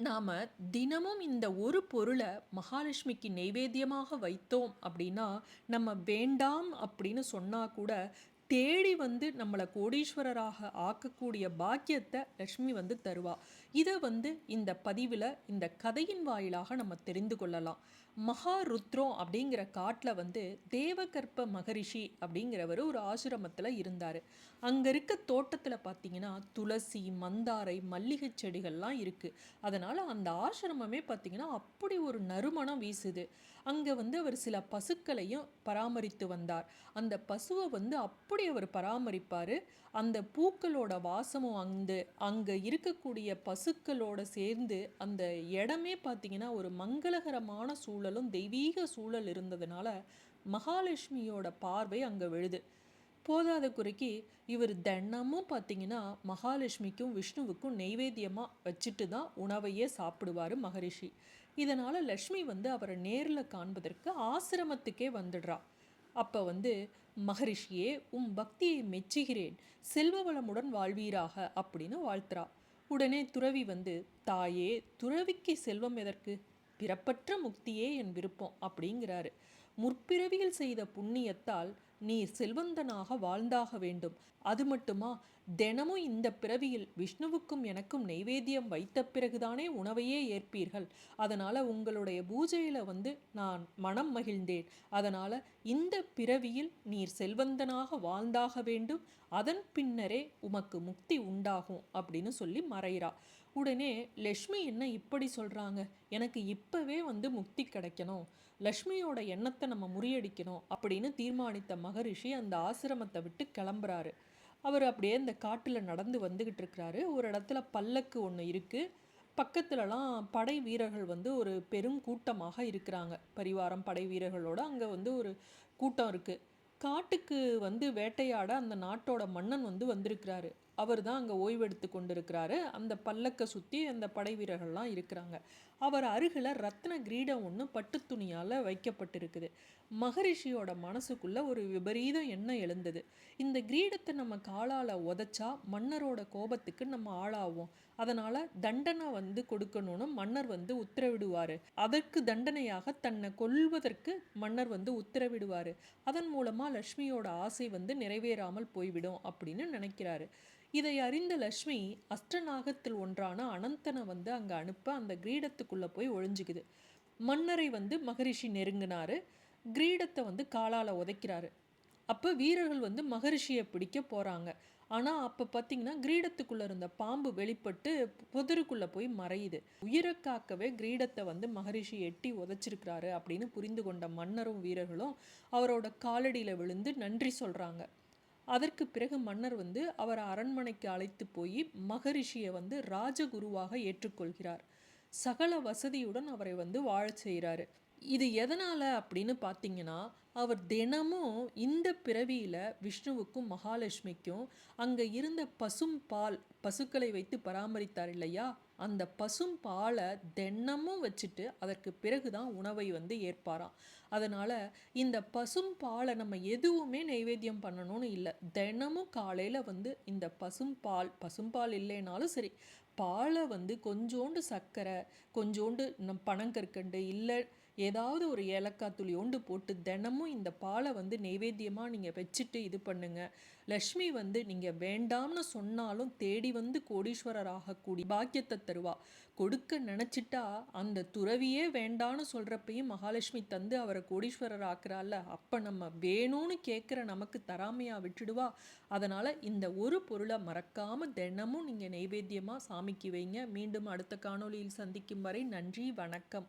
நாம் தினமும் இந்த ஒரு பொருளை மகாலட்சுமிக்கு நெய்வேத்தியமாக வைத்தோம் அப்படின்னா நம்ம வேண்டாம் அப்படின்னு சொன்னால் கூட தேடி வந்து நம்மளை கோடீஸ்வரராக ஆக்கக்கூடிய பாக்கியத்தை லக்ஷ்மி வந்து தருவா. இதை வந்து இந்த பதிவில் இந்த கதையின் வாயிலாக நம்ம தெரிந்து கொள்ளலாம். மகாருத்ரம் அப்படிங்கிற காட்டில் வந்து தேவகற்ப மகரிஷி அப்படிங்கிறவர் ஒரு ஆசிரமத்தில் இருந்தார். அங்கே இருக்க தோட்டத்தில் பார்த்தீங்கன்னா துளசி மந்தாரை மல்லிகை செடிகள்லாம் இருக்குது அதனால் அந்த ஆசிரமமே பார்த்திங்கன்னா அப்படி ஒரு நறுமணம் வீசுது. அங்கே வந்து அவர் சில பசுக்களையும் பராமரித்து வந்தார். அந்த பசுவை வந்து அப்படி எப்படி அவர் பராமரிப்பார். அந்த பூக்களோட வாசமும் அந்த அங்கே இருக்கக்கூடிய பசுக்களோட சேர்ந்து அந்த இடமே பார்த்திங்கன்னா ஒரு மங்களகரமான சூழலும் தெய்வீக சூழல் இருந்ததுனால மகாலட்சுமியோட பார்வை அங்கே விழுது. போதாத குறைக்கு இவர் தினமும் பார்த்தீங்கன்னா மகாலட்சுமிக்கும் விஷ்ணுவுக்கும் நெய்வேத்தியமாக வச்சுட்டு தான் உணவையே சாப்பிடுவார் மகரிஷி. இதனால் லக்ஷ்மி வந்து அவரை நேரில் காண்பதற்கு ஆசிரமத்துக்கே வந்துடுறா. அப்போ வந்து மகரிஷியே உம் பக்தியை மெச்சுகிறேன். செல்வ வளமுடன் வாழ்வீராக அப்படின்னு வாழ்த்துறா. உடனே துறவி வந்து தாயே துறவிக்கு செல்வம் எதற்கு? பிறப்பற்ற முக்தியே என் விருப்பம் அப்படிங்கிறாரு. முற்பிறவியில் செய்த புண்ணியத்தால் நீர் செல்வந்தனாக வாழ்ந்தாக வேண்டும். அது மட்டுமா? தினமும் இந்த பிறவியில் விஷ்ணுவுக்கும் எனக்கும் நைவேத்தியம் வைத்த பிறகுதானே உணவையே ஏற்பீர்கள். அதனால் உங்களுடைய பூஜையில் வந்து நான் மனம் மகிழ்ந்தேன். அதனால் இந்த பிறவியில் நீர் செல்வந்தனாக வாழ்ந்தாக வேண்டும். அதன் பின்னரே உமக்கு முக்தி உண்டாகும் அப்படின்னு சொல்லி மறைகிறா உடனே லக்ஷ்மி என்ன இப்படி சொல்கிறாங்க எனக்கு இப்போவே வந்து முக்தி கிடைக்கணும். லக்ஷ்மியோட எண்ணத்தை நம்ம முறியடிக்கணும் அப்படின்னு தீர்மானித்த மகரிஷி அந்த ஆசிரமத்தை விட்டு கிளம்புறாரு. அவர் அப்படியே இந்த காட்டில் நடந்து வந்துக்கிட்டு இருக்கிறாரு. ஒரு இடத்துல பல்லக்கு ஒன்று இருக்குது பக்கத்துலலாம் படை வீரர்கள் வந்து ஒரு பெரும் கூட்டமாக இருக்கிறாங்க. பரிவாரம் படை வீரர்களோட அங்கே வந்து ஒரு கூட்டம் இருக்குது காட்டுக்கு வந்து வேட்டையாட அந்த நாட்டோட மன்னன் வந்து வந்திருக்கிறாரு. அவர் தான் அங்கே ஓய்வெடுத்து கொண்டிருக்கிறாரு. அந்த பல்லக்கை சுற்றி அந்த படை வீரர்கள்லாம் இருக்கிறாங்க. அவர் அருகில் ரத்ன கிரீடம் ஒன்று பட்டு துணியால் வைக்கப்பட்டிருக்குது. மகரிஷியோட மனசுக்குள்ளே ஒரு விபரீத எண்ணம் எழுந்தது. இந்த கிரீடத்தை நம்ம காலால் உதச்சா மன்னரோட கோபத்துக்கு நம்ம ஆளாவோம். அதனால் தண்டனை வந்து கொடுக்கணும்னு மன்னர் வந்து உத்தரவிடுவார். அதற்கு தண்டனையாக தன்னை கொல்வதற்கு மன்னர் வந்து உத்தரவிடுவார். அதன் மூலமாக லக்ஷ்மியோட ஆசை வந்து நிறைவேறாமல் போய்விடும் அப்படின்னு நினைக்கிறாரு. இதை அறிந்த லக்ஷ்மி அஷ்டநாகத்தில் ஒன்றான அனந்தனை வந்து அங்கே அனுப்ப அந்த கிரீடத்துக்குள்ளே போய் ஒழிஞ்சுக்குது. மன்னரை வந்து மகரிஷி நெருங்கினார். கிரீடத்தை வந்து காலால் உதைக்கிறாரு. அப்போ வீரர்கள் வந்து மகரிஷியை பிடிக்க போகிறாங்க ஆனால் அப்போ பார்த்தீங்கன்னா கிரீடத்துக்குள்ளே இருந்த பாம்பு வெளிப்பட்டு புதருக்குள்ளே போய் மறையுது. உயிரை காக்கவே கிரீடத்தை வந்து மகரிஷி எட்டி உதைச்சிருக்கிறாரு அப்படின்னு புரிந்து கொண்ட மன்னரும் வீரர்களும் அவரோட காலடியில் விழுந்து நன்றி சொல்கிறாங்க அதற்கு பிறகு மன்னர் வந்து அவர் அரண்மனைக்கு அழைத்து போய் மகரிஷியை வந்து ராஜகுருவாக ஏற்றுக்கொள்கிறார். சகல வசதியுடன் அவரை வந்து வாழச் செய்கிறாரு. இது எதனால் அப்படின்னு பார்த்தீங்கன்னா அவர் தினமும் இந்த பிறவியில் விஷ்ணுவுக்கும் மகாலட்சுமிக்கும் அங்கே இருந்த பசும் பால் பசுக்களை வைத்து பராமரித்தார் இல்லையா? அந்த பசும் பாலை தினமும் வச்சுட்டு அதற்கு பிறகு தான் உணவை வந்து ஏற்பாராம். அதனால் இந்த பசும் பாலை நம்ம எதுவுமே நைவேத்தியம் பண்ணணும்னு இல்லை. தினமும் காலையில் வந்து இந்த பசும் பால் பசும்பால் இல்லைனாலும் சரி பாலை வந்து கொஞ்சோண்டு சர்க்கரை கொஞ்சோண்டு நம் பனங்கற்கண்டு இல்லை ஏதாவது ஒரு ஏலக்காய் துளியோண்டு போட்டு தினமும் இந்த பாலை வந்து நெய்வேத்தியமாக நீங்கள் வச்சுட்டு இது பண்ணுங்கள் லக்ஷ்மி வந்து நீங்கள் வேண்டாம்னு சொன்னாலும் தேடி வந்து கோடீஸ்வரர் ஆகக்கூடிய பாக்கியத்தை தருவா. கொடுக்க நினச்சிட்டா அந்த துறவியே வேண்டான்னு சொல்கிறப்பையும் மகாலட்சுமி தந்து அவரை கோடீஸ்வரர் ஆக்குறாள்ல. அப்போ நம்ம வேணும்னு கேட்குற நமக்கு தராமையாக விட்டுடுவா. அதனால் இந்த ஒரு பொருளை மறக்காமல் தினமும் நீங்கள் நைவேத்தியமாக சாமிக்கு வைங்க. மீண்டும் அடுத்த காணொலியில் சந்திக்கும் வரை நன்றி வணக்கம்.